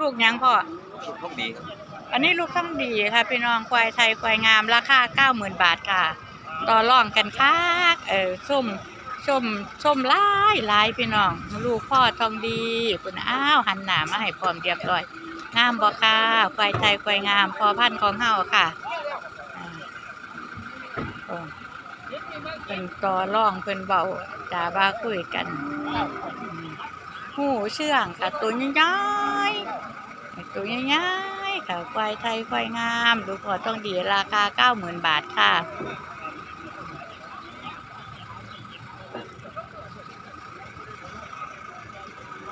ลูกหยังพ่อสุดโชคดีครับอันนี้ลูกต้องดีค่ะพี่น้องควายไทยควายงามราคาเก้าหมื่นบาทค่ะ ต่อรองกันค่ะเออส้มส้มส้มหลายหลายพี่น้องลูกพ่อทองดีคุณอ้าวหันหน้ามาให้พร้อมเรียบร้อยงามบ่ค่ะควายไทยควายงาม พอพันธุ์ของเฮาค่ะอ่าโอ้เพิ่นต่อรองเพิ่นเบาจาบ้าคุยกันอืมหูเชื่องค่ะตัวใหญ่ๆ ตัวง่ายๆค่ะควายไทยควายงามดูพอต้องดีราคาเก้าหมื่นบาทค่ะ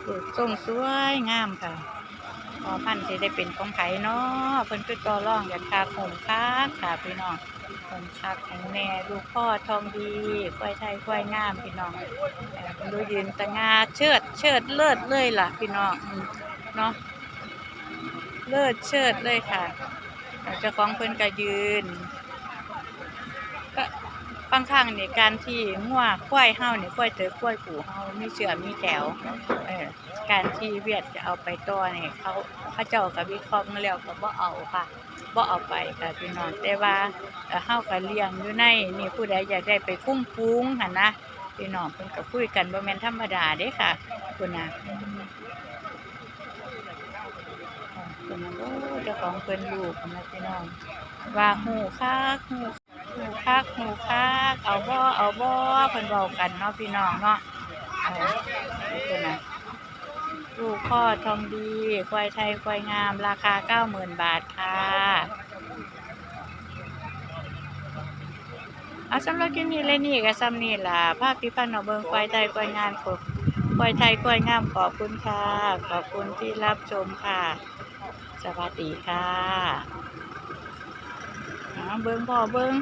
ดูทรงสวยงามค่ะพอพันธุ์สิได้เป็นของไผเนาะเพิ่นคือต่อร่องกันค่ะคงคักค่ะพี่น้องคงคักของแน่ลูกพ่อทองดีควายไทยควายงามพี่น้องดูยืนตะงาเชิดเชิดเลิศเลยล่ะพี่น้องเนาะ เลิศเชิดเลยค่ะเจ้าของเพิ่นก็ยืนก็บางครั้งนี่การที่งัวควายเฮานี่ควายเตอควายผูเฮามีเชือมีแถวเออการที่เวียดจะเอาไปต่อนี่เขาเขาเจ้าก็วิเคราะห์มาแล้วก็บ่เอาค่ะบ่เอาไปค่ะพี่น้องแต่ว่าเอ่อเฮาก็เลี้ยงอยู่ในนี่ผู้ใดอยากได้ไปคุ้มฟูงหั่นนะพี่น้องเพิ่นก็คุยกันบ่แม่นธรรมดาเด้ค่ะคุณนะ นโอ้เจ้าของเพิ่นลูกนะพี่น้องว่าหูคักหูหูคักหูคักเอาบ่เอาบ่เพิ่นเว้ากันเนาะพี่น้องเนาะเออเพิ่นน่ะลูกพ่อทองดีควายไทยควายงาม ราคา90,000บาทค่ะอาสำหรับคลิปนี้เลยนี่ก็ซ้ำนี่ล่ะภาพพิพันธ์เอาเบิ่งควายไทยควายงามขอบควายไทยควายงามขอบคุณค่ะ ขอบคุณที่รับชมค่ะ สวัสดีค่ะเบิ้งพ่อเบิ้ง